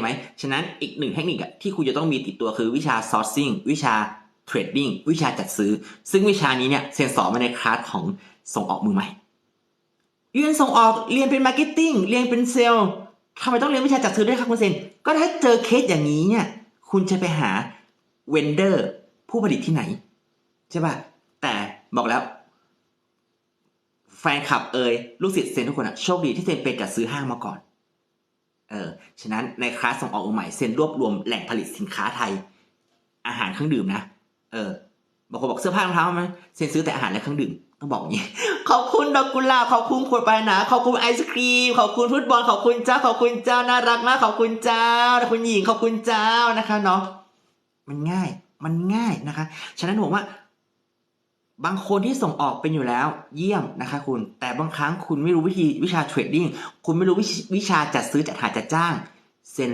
ไหมฉะนั้นอีกหนึ่งเทคนิคที่คุณจะต้องมีติดตัวคือวิชา sourcing วิชา trading วิชาจัดซื้อ ซึ่งวิชานี้เนี่ยเซนสอนมาในคลาสของส่งออกมือใหม่ เรียนส่งออกเรียนเป็นมาร์เก็ตติ้งเรียนเป็นเซลล์ทำไมต้องเรียนวิชาจัดซื้อด้วยครับคุณเซนก็ถ้าเจอเคสอย่างนี้เนี่ยคุณจะไปหาเวนเดอร์ผู้ผลิตที่ไหน ใช่ป่ะ แต่บอกแล้ว แฟนคลับเอ่ยลูกศิษย์เซนทุกคนอะโชคดีที่เซนเป็นจัดซื้อห้างมาก่อน เออ ฉะนั้นในคลาสส่งออกใหม่เซนรวบรวมแหล่งผลิตสินค้าไทย อาหารเครื่องดื่มนะ เออ บางคนบอกเสื้อผ้ารองเท้าไหมเซนซื้อแต่อาหารและเครื่องดื่ม ต้องบอกอย่างนี้ ขอบคุณดอกกุหลาบ ขอบคุณขวดปลาหนาขอบคุณไอศครีม ขอบคุณฟุตบอล ขอบคุณเจ้า ขอบคุณเจ้า น่ารักมาก ขอบคุณเจ้า คุณหญิง ขอบคุณเจ้านะคะเนาะ มันง่าย มันง่ายนะคะ ฉะนั้นผมว่า บางคนที่ส่งออกเป็นอยู่แล้วเยี่ยมนะคะคุณ แต่บางครั้งคุณไม่รู้วิธีวิชาเทรดดิ้งคุณไม่รู้วิชาจัดซื้อจัดหาจัดจ้างเซ็น